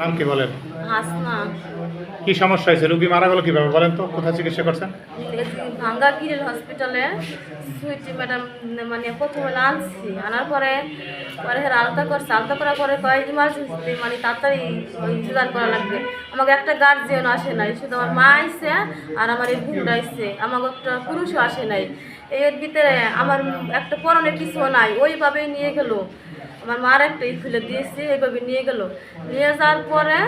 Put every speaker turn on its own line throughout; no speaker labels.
নাম কি বলেন?
হাসনা।
কি সমস্যা হয়েছে? রুগী মারা গেল কীভাবে বলেন তো? কোথায় চিকিৎসা করছেন?
ভাঙ্গা কিরেল হসপিটালে সুইটি ম্যাডাম মানে প্রথমে আনছি আনার পরে পরে হের আলতা করছে। আলতা করার পরে কয় ইমার্জেন্সিতে মানে তাড়াতাড়ি ইন্তজার করা লাগবে। আমাকে একটা গার্জিয়ান আসে নাই শুধু আমার মা আইসে আর আমার এই বোনটা আইসে আমাকে একটা পুরুষও আসে নাই। এর ভিতরে আমার একটা পরনে কিছু নাই। ওইভাবেই নিয়ে গেলো। আমার মার একটা ই খুলে দিয়েছি, এইভাবে নিয়ে গেল। নিয়ে যাওয়ার পরে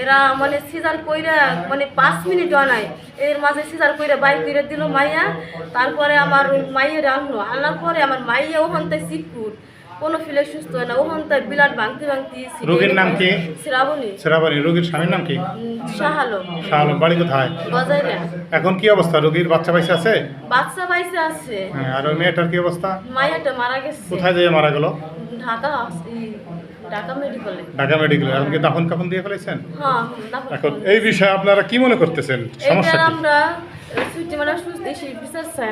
এরা মানে সিজার কইরে মানে পাঁচ মিনিট নাই। এর মাঝে সিজার কইরে বাইক করে দিল মাইয়া। তারপরে আমার মাইয়ের আনলো। আনার পরে আমার মাইয়া ওখানটায় সিকুর কোনো ফিলে সুস্থ হয় না। ওখানটায় বিলাট ভাঙতে ভাঙতে
রোগীর নাম কি?
শ্রাবণী।
সেরাবাড়ি রোগীর স্বামীর নাম কি? শাহ আলম বাড়ি কোথায়?
গজাইরা
এখন কি অবস্থা? রোগীর বাচ্চা পাইছে আছে?
বাচ্চা বাইসে আছে।
হ্যাঁ আর ওই মেয়েটার কি অবস্থা?
মাইয়াটা মারা গেছে।
কোথায় যেয়ে মারা গেল?
ঢাকা ঢাকা মেডিকেলে।
ঢাকা মেডিকেল। এখন কি দাফন কাফন দিয়ে ফেলেছেন
হ্যাঁ
এখন এই বিষয়ে আপনারা কি মনে করতেছেন? সমস্যা কি?
আমরা মানে সুস্থ সেই বিচার চাই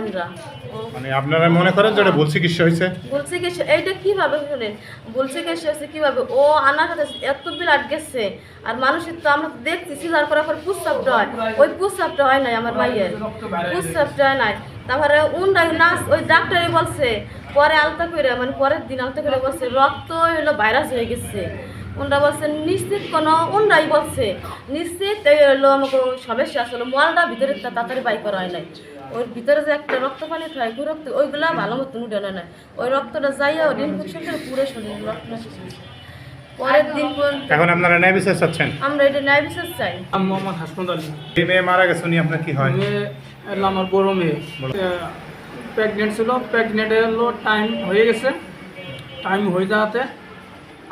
মানে আপনারা মনে করেন যে এটা ভুল চিকিৎসা হয়েছে?
বলছে কি সে- এইটা কীভাবে শুনেন? বলছে কি কীভাবে? ও আনার কাছে এত বিলাট গেছে আর মানুষের তো আমরা দেখছি সিজার করার পর পুস্তাপটা হয়। ওই পুস্তাপটা হয় নাই আমার মাইয়ের পুস্তাপটা হয় নাই। তারপরে উন্ডাই নাচ ওই ডাক্তারই বলছে পরে আলতা করে মানে পরের দিন আলতা করে বলছে রক্ত হলো ভাইরাস হয়ে গেছে। উন্ডা বলছে নিশ্চিত কোনো উন্ডাই বলছে নিশ্চিত এই হলো আমাকে সমস্যা আসলে মলটা ভিতরে তা- তাড়াতাড়ি বাই করা হয় নাই। ওর ভিতরে যে একটা রক্ত পানি খায় ওই রক্ত ওইগুলা ভালো মতন উঠে না ওই রক্তটা যাইয়া ওর ইনফেকশন করে পুরো শরীর রক্ত পরের দিন পর্যন্ত
এখন আপনারা ন্যায় বিচার চাচ্ছেন?
আমরা এটা ন্যায় বিচার চাই।
আমি মোহাম্মদ হাসমত আলী।
এই মেয়ে মারা গেছে উনি আপনার কি হয়?
মেয়ে আমার বড় মেয়ে। প্রেগনেন্ট ছিল প্রেগনেন্টে হলো টাইম হয়ে গেছে। টাইম হয়ে যাওয়াতে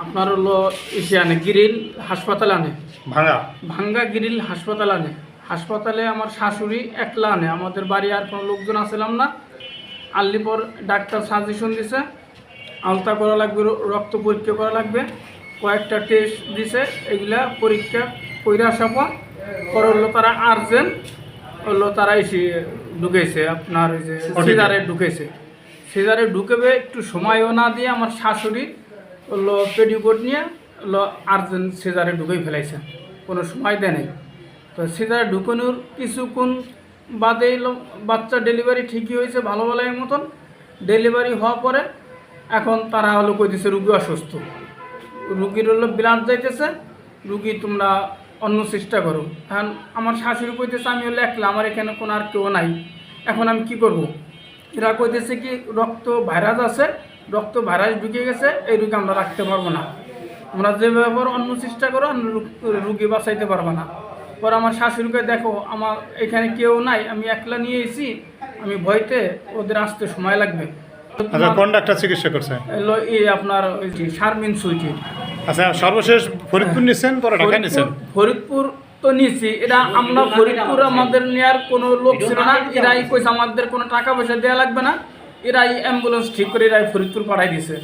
আপনার হলো ইসে আনে গিরিল হাসপাতাল আনে।
ভাঙা
ভাঙ্গা গিরিল হাসপাতাল আনে। হাসপাতালে আমার শাশুড়ি একলা আনে। আমাদের বাড়ি আর কোনো লোকজন আসলাম না। আনলি পর ডাক্তার সাজেশন দিছে। আলতা করা লাগবে রক্ত পরীক্ষা করা লাগবে। কয়েকটা টেস্ট দিছে এগুলা পরীক্ষা করে আসার পর পরে হলো তারা আর্জেন্ট হলো তারা এসে ঢুকেছে। আপনার ওই যে সিজারে ঢুকেছে। সিজারে ঢুকেবে একটু সময়ও না দিয়ে আমার শাশুড়ি হলো পেডিকোট নিয়ে হলো আর্জেন্ট সেজারে ঢুকেই ফেলাইছে। কোনো সময় দেয় নাই। তো সেজারে ঢুকানোর কিছুক্ষণ বাদে বাচ্চা ডেলিভারি ঠিকই হয়েছে ভালো ভালোর মতন। ডেলিভারি হওয়ার পরে এখন তারা হলো কইতেছে রুগী অসুস্থ। রুগীর হলো ব্লাড যাইতেছে। রুগী তোমরা অন্য চেষ্টা করো। এখন আমার শাশুড়ি কইতেছে, আমি হলো একলা, আমার এখানে কোনো আর কেউ নাই। এখন আমি কি করব? এরা কইতেছে কি, রক্ত ভাইরাস আছে রক্ত ভাইরাস ঢুকে গেছে এই রুগী আমরা রাখতে পারব না। আমরা যেভাবে অন্য চেষ্টা করো অন্য রুগী বাঁচাইতে পারব না। পরে আমার শাশুড়িকে দেখো আমার এখানে কেউ নাই আমি একলা নিয়ে এসেছি আমি ভয়তে ওদের আসতে সময় লাগবে।
আচ্ছা কোন ডাক্তার চিকিৎসা করছে?
এই আপনার ওই যে শারমিন সুইটি
আচ্ছা সর্বশেষ ফরিদপুর পরে ঢাকা
তো নিয়েছি এটা আমরা ফরিদপুর আমাদের নেওয়ার কোনো লোক ছিল না এরাই কইছে আমাদের কোনো টাকা পয়সা দেওয়া লাগবে না। এরাই অ্যাম্বুলেন্স ঠিক করে এরাই ফরিদপুর পাঠাই দিছে।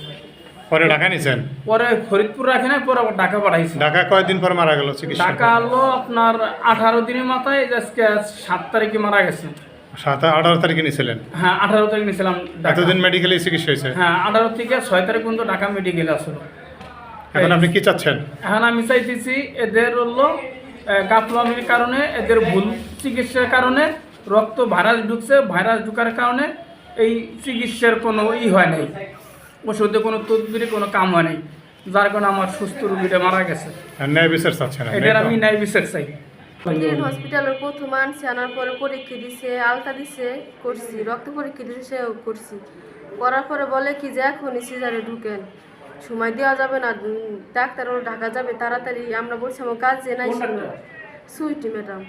পরে ঢাকা নিচ্ছেন
পরে ফরিদপুর রাখে না পরে আবার ঢাকা পাঠাইছে।
ঢাকা কয়দিন পর মারা গেল চিকিৎসা?
টাকা হলো আপনার আঠারো দিনের মাথায় আজকে সাত তারিখে মারা গেছে।
সাত আঠারো তারিখে নিয়েছিলেন
হ্যাঁ আঠারো তারিখ নিয়েছিলাম ঢাকা।
এতদিন মেডিকেলে চিকিৎসা হয়েছে?
হ্যাঁ আঠারো থেকে ছয় তারিখ পর্যন্ত ঢাকা মেডিকেল আসলো।
এখন আপনি কি চাচ্ছেন?
এখন আমি চাইতেছি এদের হলো গাফলামির কারণে এদের ভুল চিকিৎসার কারণে রক্ত ভাইরাস ঢুকছে ভাইরাস ঢুকার কারণে এই চিকিৎসার কোনো ই হয় নাই। ওষুধে কোনো তদবিরে কোনো কাম হয় নাই। যার কারণে আমার সুস্থ রুগীটা মারা গেছে।
আর ন্যায় বিচার চাচ্ছেন আপনি,
এটার আমি ন্যায় বিচার চাই।
হসপিটালের প্রথম আনছে আনার পরে পরীক্ষা দিছে আলতা দিছে করছি রক্ত পরীক্ষা দিছে সেও করছি। করার পরে বলে কি যে এখনই সিজারে ঢুকেন। সময় দেওয়া যাবে না ডাক্তার ওরা ঢাকা যাবে তাড়াতাড়ি আমরা বলছি আমার কাজ যে নাই সুইটি ম্যাডাম।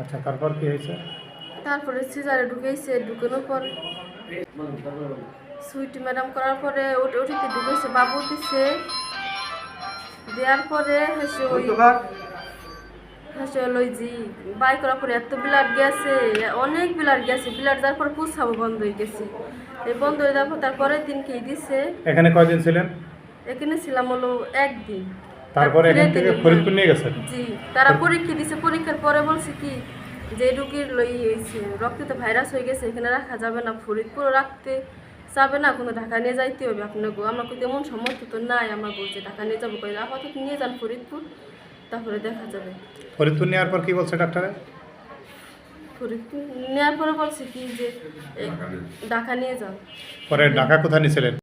আচ্ছা তারপর কি হয়েছে?
তারপরে সিজারে ঢুকেছে ঢুকানোর পর সুইট ম্যাডাম করার পরে ওটা ওটিতে ঢুকেছে বাবু দিছে। দেওয়ার পরে হেসে ওই হেসে হলো জি বাই করার পরে এত ব্লাড গেছে অনেক ব্লাড গেছে ব্লাড যাওয়ার পরে পুষাবো বন্ধ হয়ে গেছে। এই বন্ধ হয়ে যাওয়ার পর তারপরের দিন কি দিছে?
এখানে কয়দিন ছিলেন?
এখানে ছিলাম হলো একদিন।
তারপরে এখান থেকে ফরিদপুর নিয়ে গেছেন?
জি তারা পরীক্ষা দিছে পরীক্ষার পরে বলছে কি যে রুগীর লই হয়েছে রক্তে তো ভাইরাস হয়ে গেছে এখানে রাখা যাবে না ফরিদপুর রাখতে
যাবে না কোনো ঢাকা নিয়ে যাইতে হবে। আপনাকে আমার কিন্তু এমন সমর্থ তো নাই আমার বলছে ঢাকা নিয়ে যাব কই আপাতত নিয়ে যান ফরিদপুর তারপরে দেখা যাবে।
ফরিদপুর নেওয়ার পর কি বলছে ডাক্তারে?
ফরিদপুর নেওয়ার পরে বলছে কি যে ঢাকা নিয়ে যান।
পরে ঢাকা কোথায় নিয়েছিলেন